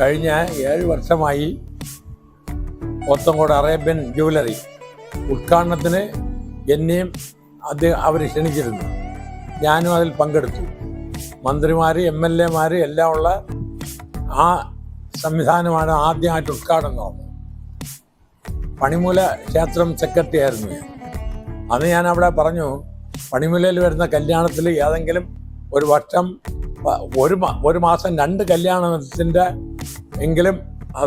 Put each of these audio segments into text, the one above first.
കഴിഞ്ഞ ഏഴ് വർഷമായി പോത്തങ്കോട് അറേബ്യൻ ജുവലറി ഉദ്ഘാടനത്തിന് എന്നെയും അത് അവർ ക്ഷണിച്ചിരുന്നു. ഞാനും അതിൽ പങ്കെടുത്തു. മന്ത്രിമാർ എം എൽ എമാർ എല്ലാം ഉള്ള ആ സംവിധാനമാണ് ആദ്യമായിട്ട് ഉദ്ഘാടനം നടന്നത്. പണിമൂല ക്ഷേത്രം സെക്രട്ടറി ആയിരുന്നു ഞാൻ. അന്ന് ഞാൻ അവിടെ പറഞ്ഞു പണിമൂലയിൽ വരുന്ന കല്യാണത്തിൽ ഏതെങ്കിലും ഒരു വർഷം ഒരു ഒരു മാസം രണ്ട് കല്യാണത്തിന്റെ എങ്കിലും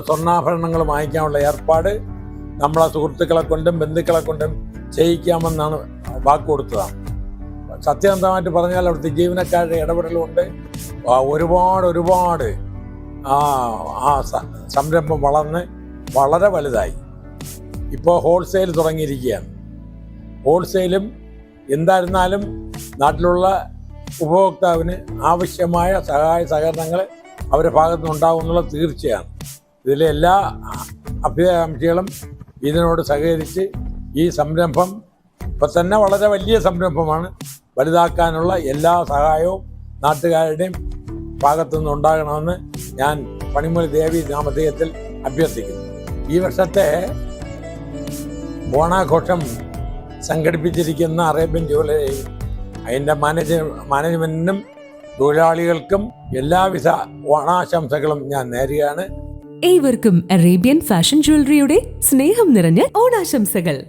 സ്വർണാഭരണങ്ങൾ വാങ്ങിക്കാനുള്ള ഏർപ്പാട് നമ്മളെ സുഹൃത്തുക്കളെ കൊണ്ടും ബന്ധുക്കളെ കൊണ്ടും ചെയ്യിക്കാമെന്നാണ് വാക്ക് കൊടുത്തതാണ് സത്യസന്ധമായിട്ട് പറഞ്ഞാൽ അവിടുത്തെ ജീവനക്കാരുടെ ഇടപെടലുകൊണ്ട് ഒരുപാട് ഒരുപാട് ആ ആ സംരംഭം വളർന്ന് വളരെ വലുതായി. ഇപ്പോൾ ഹോൾസെയിൽ തുടങ്ങിയിരിക്കുകയാണ്. ഹോൾസെയിലും എന്തായിരുന്നാലും നാട്ടിലുള്ള ഉപഭോക്താവിന് ആവശ്യമായ സഹായ സഹകരണങ്ങൾ അവരുടെ ഭാഗത്തു നിന്നുണ്ടാകും എന്നുള്ളത് തീർച്ചയാണ്. ഇതിലെ എല്ലാ അഭ്യകാംക്ഷികളും ഇതിനോട് സഹകരിച്ച് ഈ സംരംഭം ഇപ്പം തന്നെ വളരെ വലിയ സംരംഭമാണ്. വലുതാക്കാനുള്ള എല്ലാ സഹായവും നാട്ടുകാരുടെയും ഭാഗത്തു നിന്നുണ്ടാകണമെന്ന് ഞാൻ പണിമൊഴി ദേവി നാമധേയത്തിൽ അഭ്യർത്ഥിക്കുന്നു. ഈ വർഷത്തെ ഓണാഘോഷം സംഘടിപ്പിച്ചിരിക്കുന്ന അറേബ്യൻ ജുവലറി അതിന്റെ മാനേജ് മാനേജ്മെന്റിനും തൊഴിലാളികൾക്കും എല്ലാവിധ ഓണാശംസകളും ഞാൻ നേരുകയാണ്. ഏവർക്കും അറേബ്യൻ ഫാഷൻ ജ്വല്ലറിയുടെ സ്നേഹം നിറഞ്ഞ ഓണാശംസകൾ.